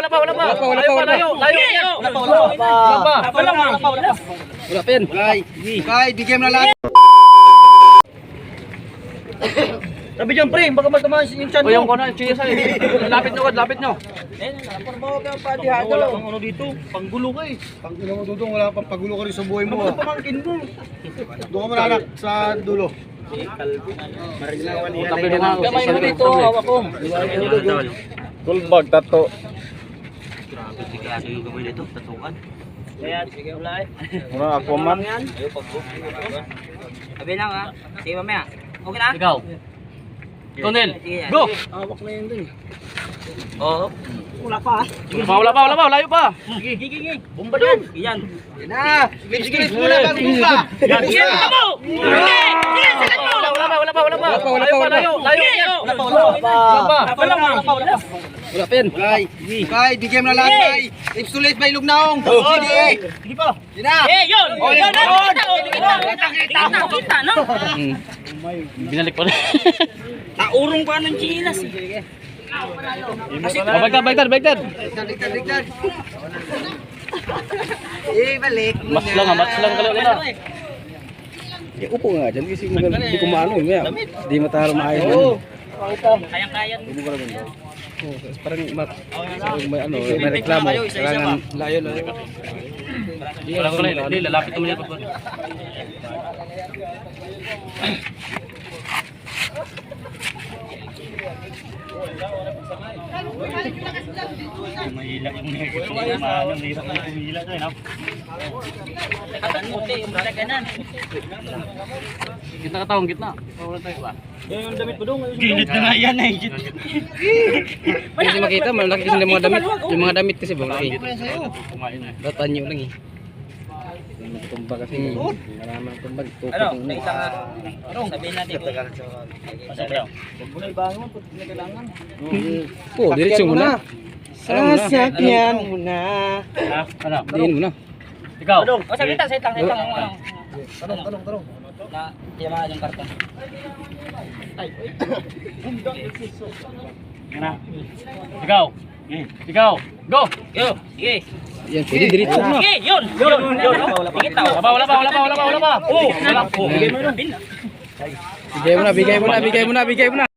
wala pa, wala pa. Wala pa, wala pa, wala pa. Layo, layo. Wala pa, wala pa. Wala pa. Wala pa, wala pa, wala pa. Wala pa yan. Kay, kay, bigyan mo na lahat. Sabi dyan, pre, baka matamaan yung chan mo. O yung kono, chiya sa'yo. Lapit nyo, lapit nyo. Wala kang ano dito, panggulo ka eh. Ina mo dudong, wala pang pagulo ka rin sa buhay mo. Ano ah. pamangkin mo? Doon ka manalak sa dulo. Tapi nga, gamay mo dito, hawak ko. Kulbag, tato. Grabe, kaya yung gamay dito, tatukan. Kaya, sige, wala eh. Muna, Aquaman. Sabi lang ha. Sige mamaya. Okay na? Ikaw. Sige, go! Hawak na yun dun. Oo. Wala pa. Wala pa, wala pa, wala pa, layo pa. Sige, sige, sige. Bomba doon. Yan. Yan na! Lips lips muna bago buka! Yan, sige, mo! Wala, wala pa, wala pa, wala pa. Wala pa, wala Layo pa, wala layo, layo. Wala pa, wala pa. Wala pa. Wala pa, wala pa, wala pa. Wala pa yan. Kay, kay, bigyan mo na lahat, kay! Lips to lips, may lugnaong! Sige! Sige pa. Yan na! Eh, yun! Oh, Yun, yun. Kita, oh, kita, kita, kita, kita, no? Hmm. Binalik pa rin. Naurong pa ng chinas. Baliktad, baliktad, baliktad. Ligtad, ligtad, ligtad! Eh, balik! Mas lang, mas lang kalayo na. Eh, upo nga dyan kasi hindi ko maano eh. Maya, Di matalo maayos. Oo. Kayang-kaya. Oh, parang mat, may ano, may reklamo. Kailangan layo layo. Wala ko na, hindi, lalapit naman yan. Katan mo, te, yung balaganan. Gitna ka taong, gitna. Wala tayo ba? Gilid na nga yan eh. Kasi makita, malaki kasi yung mga damit. Yung mga damit kasi malaki. Kumain na. Datan nyo lang eh. Yung Tumba kasi, maraming tumbag. Tukot Ano, yung ano, sabihin natin. Oo, diretso mo na. Sasakyan mo na! Ano? Diin mo na. Ikaw. O, saglit lang, saglit lang, ano. Tanong, tanong, tanong. Na, tiyamaan yung karton. Yan na. Ikaw. Ikaw. Go! Yo, sige. Yan, pwede na. Sige, yun. Yun, yun. Wala pa, wala pa, wala pa, wala pa, wala pa. Oh, wala pa. Bigay mo na, bigay mo na, bigay mo na, bigay mo na.